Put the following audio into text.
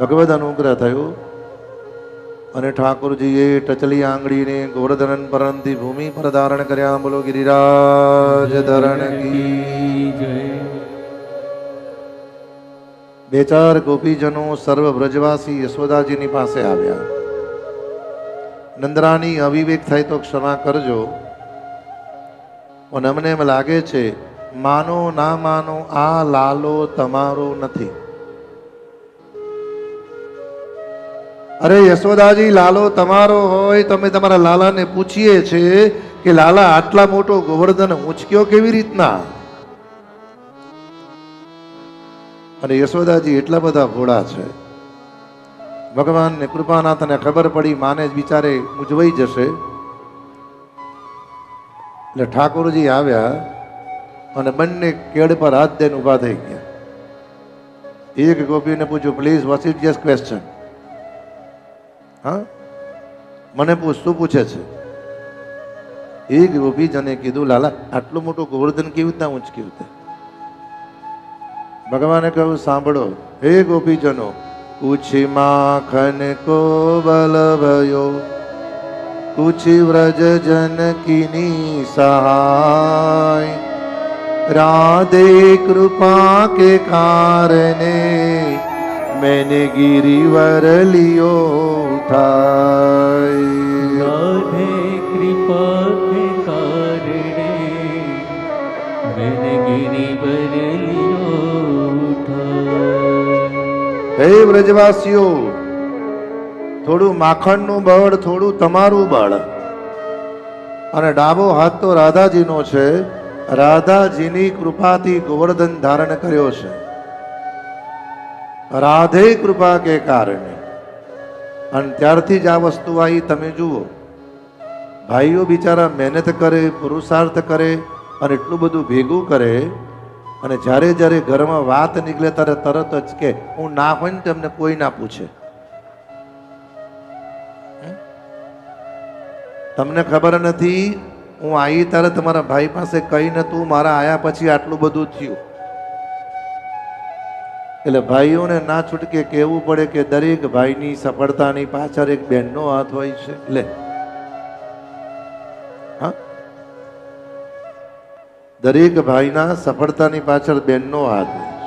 ભગવદ અનુગ્રહ થયો. અને ઠાકોરજીએ ટચલી આંગળીને ગોવર્ધન પરંતી ભૂમિ પર ધારણ કર્યા. બોલો ગિરિરાજ ધરણ બે ચાર ગોપીજનો સર્વ વ્રજવાસી યશોદાજીની પાસે આવ્યા. નંદરાની અવિવેક થાય તો ક્ષમા કરજો. પણ અમને એમ લાગે છે, માનો ના માનો આ લાલો તમારો નથી. અરે યશોદાજી, લાલો તમારો હોય. તમે તમારા લાલાને પૂછીએ છીએ કે, લાલા, આટલા મોટો ગોવર્ધન ઉંચક્યો કેવી રીતના? અને યશોદાજી, એટલા બધા ભોળા છે. ભગવાનને કૃપાનાથને ખબર પડી, માને જ બિચારે ઉજવાઈ જશે. એટલે ઠાકોરજી આવ્યા અને બંને કેડ પર હાથ દઈને ઊભા થઈ ગયા. એક ગોપીને પૂછ્યું please what is just question હા? મને પૂછ, શું પૂછે છે? એક ગોપીજને કીધું, લાલા, આટલું મોટું ગોવર્ધન કેવી રીતના ઊંચક્યું તે? ભગવાને કહ્યું, સાંભળો, હે ગોપીજનો પૂછી માખન કો બલ ભયો પૂછી વ્રજ જનકીની સહાય, રાધે કૃપા કે કારણે मैंने गिरिवर लियो उठाई राधे कृपा के कारणे मैंने गिरिवर लियो उठाई હે વ્રજવાસીઓ થોડું માખણનું બળ થોડું તમારું બળ અને ડાબો હાથ તો રાધાજીનો છે રાધાજીની કૃપાથી ગોવર્ધન ધારણ કર્યો છે રાધે કૃપા કે કારણે. અને ત્યારથી જ આ વસ્તુ આવી, તમે જુઓ. ભાઈઓ બિચારા મહેનત કરે, પુરુષાર્થ કરે, અને એટલું બધું ભેગું કરે, અને જ્યારે જ્યારે ઘરમાં વાત નીકળે, ત્યારે તરત જ કે, હું ના હોય ને તમને કોઈ ના પૂછે. તમને ખબર નથી, હું આવી ત્યારે તમારા ભાઈ પાસે કઈ નતું, મારા આયા પછી આટલું બધું થયું. એટલે ભાઈઓને ના છૂટકે કહેવું પડે કે દરેક ભાઈની સફળતાની પાછળ એક બેનનો હાથ હોય છે. લે. હા? દરેક ભાઈના સફળતાની પાછળ બેનનો હાથ હોય.